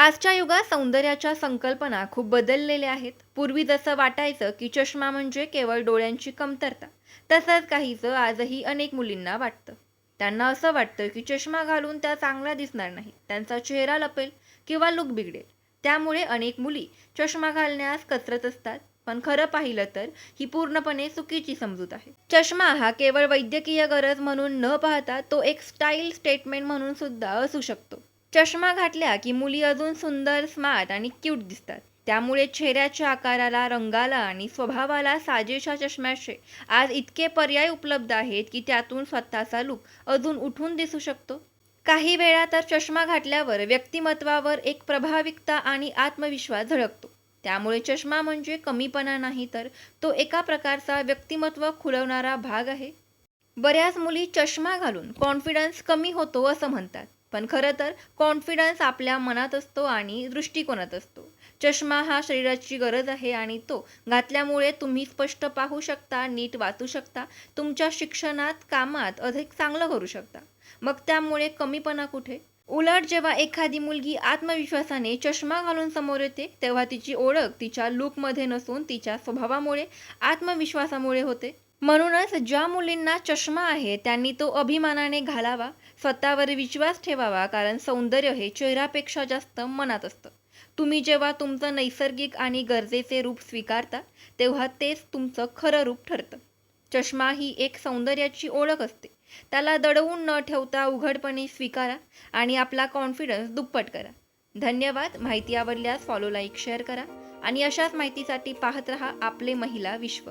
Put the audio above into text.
आजच्या युगात सौंदर्याच्या संकल्पना खूप बदललेल्या आहेत. पूर्वी जसं वाटायचं की चष्मा म्हणजे केवळ डोळ्यांची कमतरता तसंच काहीचं आजही अनेक मुलींना वाटतं. त्यांना असं वाटतं की चष्मा घालून त्या चांगल्या दिसणार नाही त्यांचा चेहरा लपेल किंवा लुक बिघडेल. त्यामुळे अनेक मुली चष्मा घालण्यास कचरत असतात. पण खरं पाहिलं तर ही पूर्णपणे चुकीची समजूत आहे. चष्मा हा केवळ वैद्यकीय गरज म्हणून न पाहता तो एक स्टाईल स्टेटमेंट म्हणून सुद्धा असू शकतो. चष्मा घातल्या की मुली अजून सुंदर स्मार्ट आणि क्यूट दिसतात. त्यामुळे चेहऱ्याच्या आकाराला रंगाला आणि स्वभावाला साजेशा चष्म्याचे आज इतके पर्याय उपलब्ध आहेत की त्यातून स्वतःचा लुक अजून उठून दिसू शकतो. काही वेळा तर चष्मा घातल्यावर व्यक्तिमत्वावर एक प्रभाविकता आणि आत्मविश्वास झळकतो. त्यामुळे चष्मा म्हणजे कमीपणा नाही तर तो एका प्रकारचा व्यक्तिमत्व खुलवणारा भाग आहे. बऱ्याच मुली चष्मा घालून कॉन्फिडन्स कमी होतो असं म्हणतात. पण खरं तर कॉन्फिडन्स आपल्या मनात असतो आणि दृष्टिकोनात असतो. चष्मा हा शरीराची गरज आहे आणि तो घातल्यामुळे तुम्ही स्पष्ट पाहू शकता नीट वाचू शकता तुमच्या शिक्षणात कामात अधिक चांगलं करू शकता. मग त्यामुळे कमीपणा कुठे? उलट जेव्हा एखादी मुलगी आत्मविश्वासाने चष्मा घालून समोर येते तेव्हा तिची ओळख तिच्या लूकमध्ये नसून तिच्या स्वभावामुळे आत्मविश्वासामुळे होते. म्हणूनच ज्या मुलींना चष्मा आहे त्यांनी तो अभिमानाने घालावा स्वतःवर विश्वास ठेवावा कारण सौंदर्य हे चेहऱ्यापेक्षा जास्त मनात असतं. तुम्ही जेव्हा तुमचं नैसर्गिक आणि गरजेचे रूप स्वीकारता तेव्हा तेच तुमचं खरं रूप ठरतं. चष्मा ही एक सौंदर्याची ओळख असते. त्याला दडवून न ठेवता उघडपणे स्वीकारा आणि आपला कॉन्फिडन्स दुप्पट करा. धन्यवाद. माहिती आवडल्यास फॉलो लाईक शेअर करा आणि अशाच माहितीसाठी पाहत रहा आपले महिला विश्व.